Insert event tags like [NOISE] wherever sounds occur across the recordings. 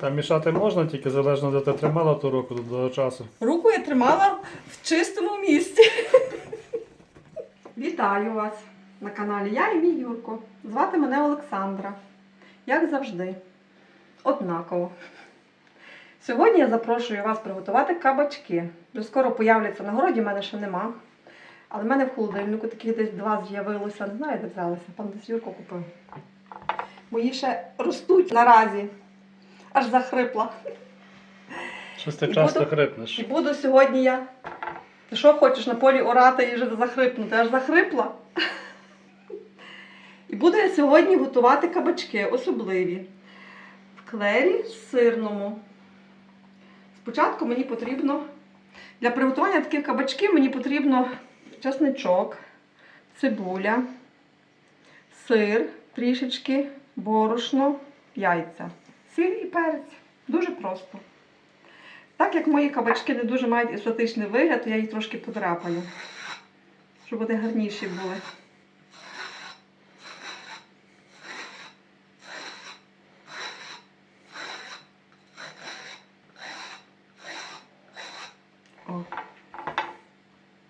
Та мішати можна, тільки залежно де ти тримала ту руку до того часу. Руку я тримала в чистому місці. Вітаю вас на каналі Я і мій Юрко. Звати мене Олександра. Як завжди, однаково. Сьогодні я запрошую вас приготувати кабачки. Вже скоро появляться на городі, в мене ще нема. Але в мене в холодильнику таких десь два з'явилося. Не знаю, де взялися. Пан десь Юрко купив. Мої ще ростуть наразі. Аж захрипла. Щось ти І часто буду- хрипнеш. І буду сьогодні я. Ти що хочеш на полі орати і вже захрипнути? Аж захрипла. І буду я сьогодні готувати кабачки особливі. В клері сирному. Спочатку мені потрібно. Для приготування таких кабачків мені потрібно чесничок, цибуля, сир трішечки, борошно, яйця, сіль і перець. Дуже просто. Так як мої кабачки не дуже мають естетичний вигляд, то я їх трошки подрапаю, щоб вони гарніші були. О.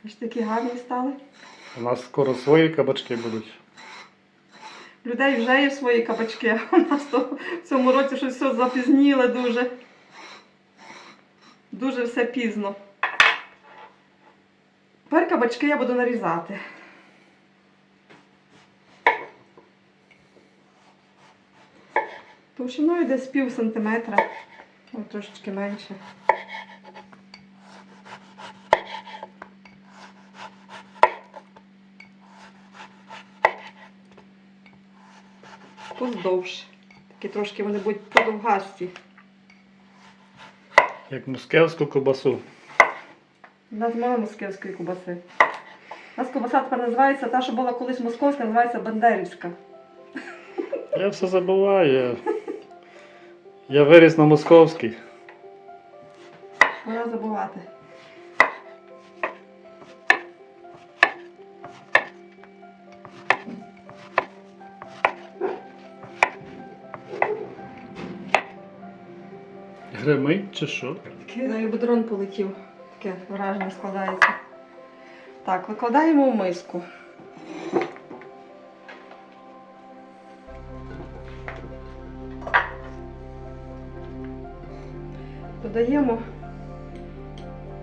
Ось такі гарні стали. У нас скоро свої кабачки будуть. Людей вже є свої кабачки. [LAUGHS] У нас то в цьому році щось все запізніле дуже. Дуже все пізно. Тепер кабачки я буду нарізати. Товщиною десь пів сантиметра, трошечки менше. Поздовж. Такі трошки вони будуть подовгасті. Як мускевську кобасу. У нас мало москівської кубаси. У нас кубаса тепер називається та, що була колись московська, називається Бандерівська. Я все забуваю. Я, я виріс на московській. Пора забувати. Гримить чи що? Навіть дрон полетів. Таке враження складається. Так, викладаємо в миску. Додаємо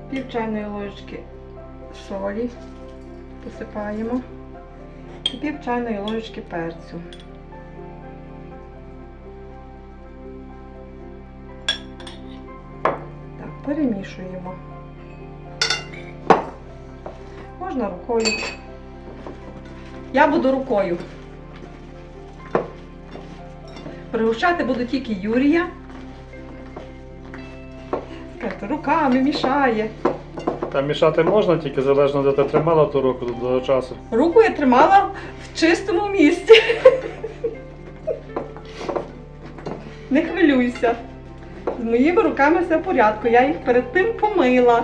пів чайної ложечки солі, посипаємо і пів чайної ложечки перцю. Перемішуємо. Можна рукою. Я буду рукою. Пригощати буду тільки Юрія. Скажете, руками мішає. Та мішати можна, тільки залежно де ти тримала ту руку до того часу. Руку я тримала в чистому місці. [LAUGHS] Не хвилюйся. З моїми руками все в порядку. Я їх перед тим помила.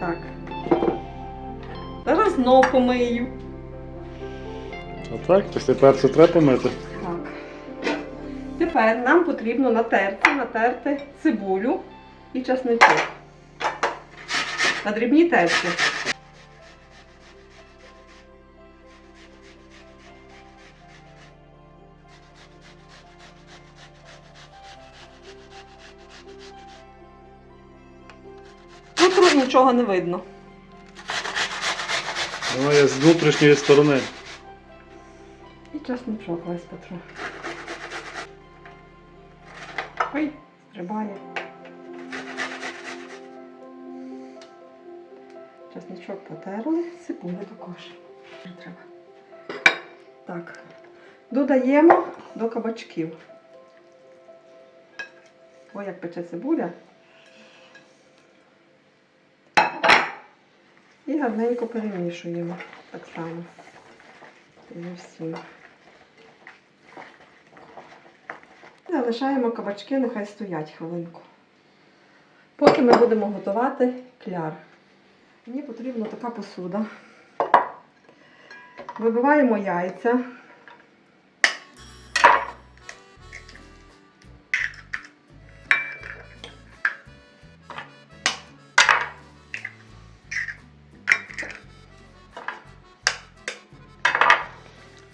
Так. Зараз знов помию. Отак, після перцю треба помити. Так. Тепер нам потрібно натерти, натерти цибулю і часничок. На дрібній терці. Тут тут нічого не видно. Воно є з внутрішньої сторони. І часничок весь потру. Ой, стрибає. Часничок потерли, цибулю також. Треба. Так. Додаємо до кабачків. Ой, як пече цибуля. І гарненько перемішуємо так само. Залишаємо кабачки, нехай стоять хвилинку. Поки ми будемо готувати кляр. Мені потрібна така посуда. Вибиваємо яйця.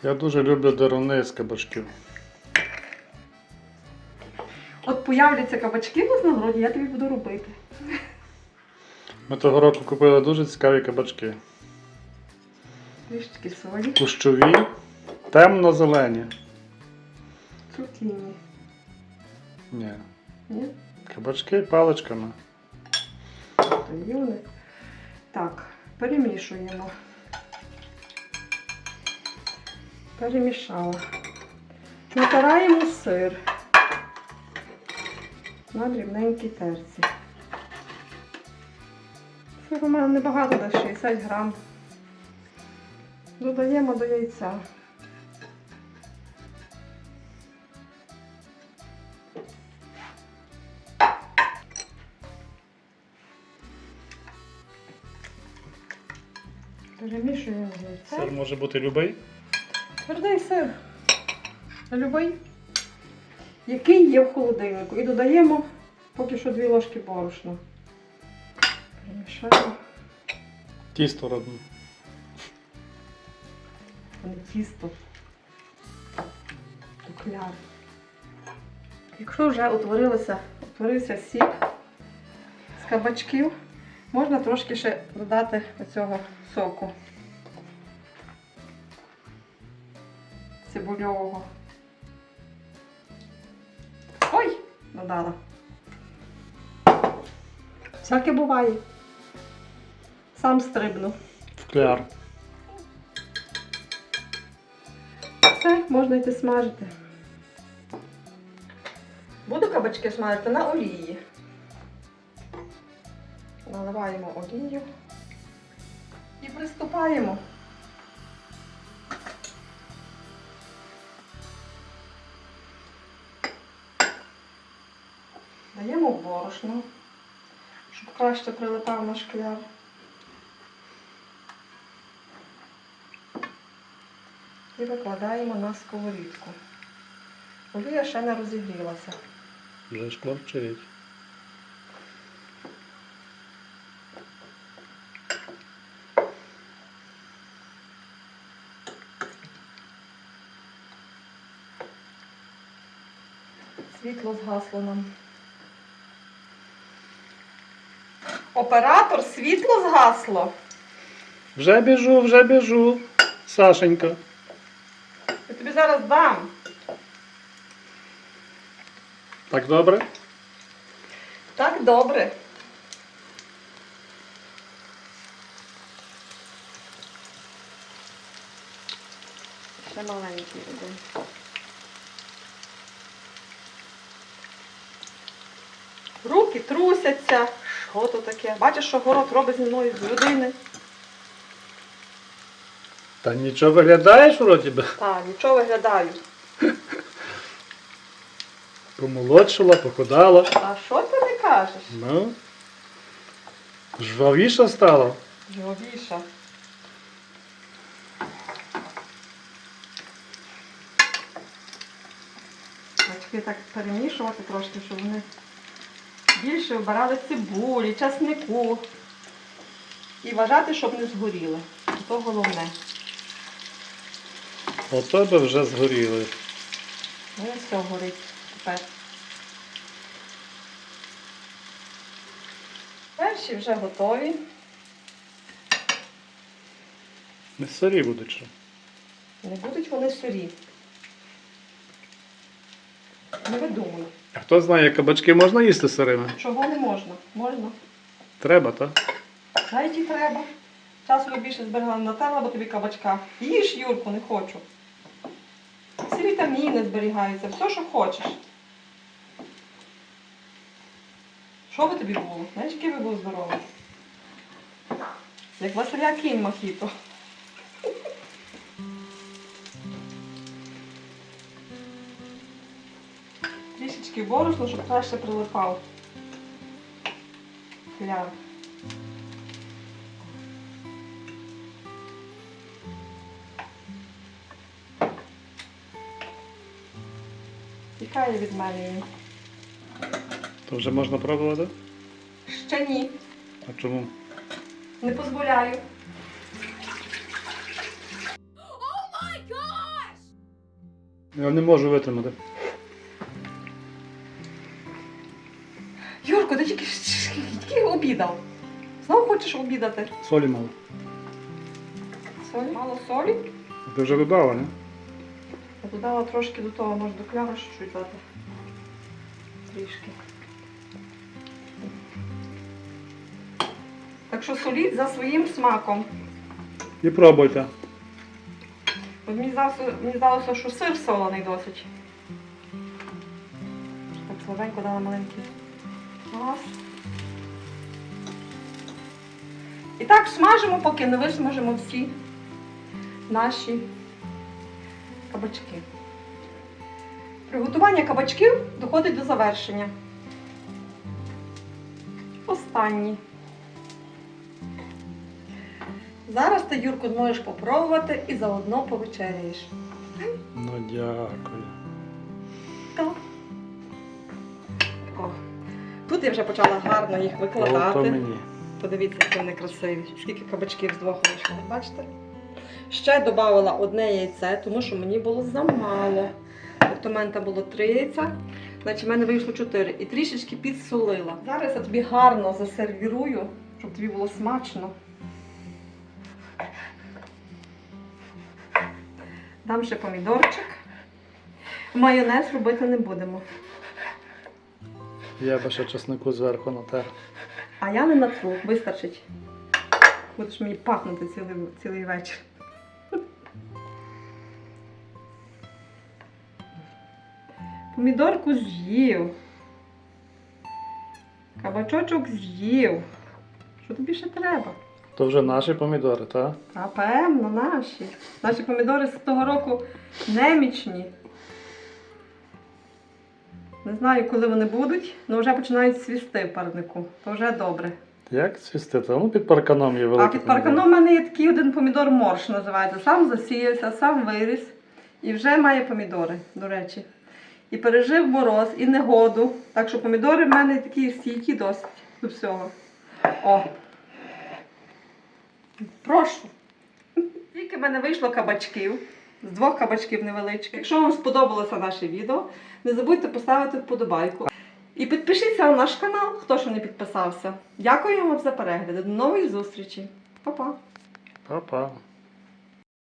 Я дуже люблю деруни з кабачків. От появляться кабачки у нас на городі, я тобі буду робити. Ми того року купили дуже цікаві кабачки. Трішечки солі, Кущові, темно-зелені. цукіні. Ні. Ні? Кабачки паличками. Тоді. Так, перемішуємо. Перемішала. Натираємо сир на дрібненькій терці. Сир у мене небагато, десь 60 грам. Додаємо до яйця. Перемішуємо яйце. Сир може бути любий. Твердий сир. Любий. Який є в холодильнику. І додаємо поки що дві ложки борошна. Перемішаємо. Тісто робимо. а не тісто. То кляр. Якщо вже утворилося, утворився сік з кабачків, можна трошки ще додати оцього соку цибульового. Ой! Додала. Всяке буває. Сам стрибну. В кляр. Все, можна йти смажити. Буду кабачки смажити на олії. Наливаємо олію і приступаємо. Даємо борошно, щоб краще прилипав наш кляр. і викладаємо на сковорідку. Олія ще не розігрілася. Вже шкварчить. Світло згасло нам. Оператор, світло згасло. Вже біжу, вже біжу. Сашенька. Я тобі зараз дам. Так добре? Так, добре. Ще маленький один. Руки трусяться. Що то таке? Бачиш, що город робить зі мною з людини. Та нічого виглядаєш вроді би. Так, нічого виглядаю. Помолодшала, похудала. А що ти не кажеш? Ну. Жвавіша стала. Живовіша. Батьки так перемішувати трошки, щоб вони більше вбирали цибулі, часнику. І вважати, щоб не згоріли. То головне. У тебе вже згоріли. Ну і все горить тепер. Перші вже готові. Не сирі будуть що. Не будуть вони сирі. Не видумуй. А хто знає, кабачки можна їсти сирими? Чого не можна? Можна. Треба, так? Навіть і треба. Часу я більше зберегла не натерла, бо тобі кабачка. Їж, Юрку, не хочу. Всі вітаміни зберігаються, все, що хочеш. Що би тобі було? Знаєш, який би був здоровий? Як Василя кінь мохіто. Трішечки борошно, щоб краще прилипав. Хляр. Тікає від мене він. То вже можна пробувати? Ще ні. А чому? Не дозволяю. Я не можу витримати. Обідав. Знову хочеш обідати? Солі мало. Солі? Мало солі? Ти вже додала, не? Я додала трошки до того, може до кляра чуть дати. Трішки. Так що соліть за своїм смаком. І пробуйте. От мені здалося, мені здалося, що сир солений досить. Так слабенько дала маленький. Раз. І так смажимо, поки не висмажимо всі наші кабачки. Приготування кабачків доходить до завершення. Останній. Зараз ти, Юрко, зможеш попробувати і заодно повечеряєш. Ну дякую. Так. О, тут я вже почала гарно їх викладати. мені. Подивіться, які вони красиві. Скільки кабачків з двох вийшло. Бачите? Ще додала одне яйце, тому що мені було замало. Тобто в мене було три яйця, значить в мене вийшло чотири. І трішечки підсолила. Зараз я тобі гарно засервірую, щоб тобі було смачно. Дам ще помідорчик. Майонез робити не будемо. Я би ще чеснику зверху натер. А я не натру, вистачить. Будеш мені пахнути цілий, цілий вечір. Помідорку з'їв. Кабачочок з'їв. Що тобі ще треба? То вже наші помідори, так? А певно, наші. Наші помідори з того року немічні. Не знаю, коли вони будуть, але вже починають свісти парнику. То вже добре. Як цвісти? Ну під парканом є великий. А під парканом в мене є такий один помідор морж називається. Сам засіявся, сам виріс і вже має помідори, до речі. І пережив мороз, і негоду. Так що помідори в мене такі стійкі досить до всього. О! Прошу. Тільки в мене вийшло кабачків. З двох кабачків невеличких. Якщо вам сподобалося наше відео, не забудьте поставити вподобайку. І підпишіться на наш канал, хто ще не підписався. Дякую вам за перегляд. До нової зустрічі. Па-па! Па-па.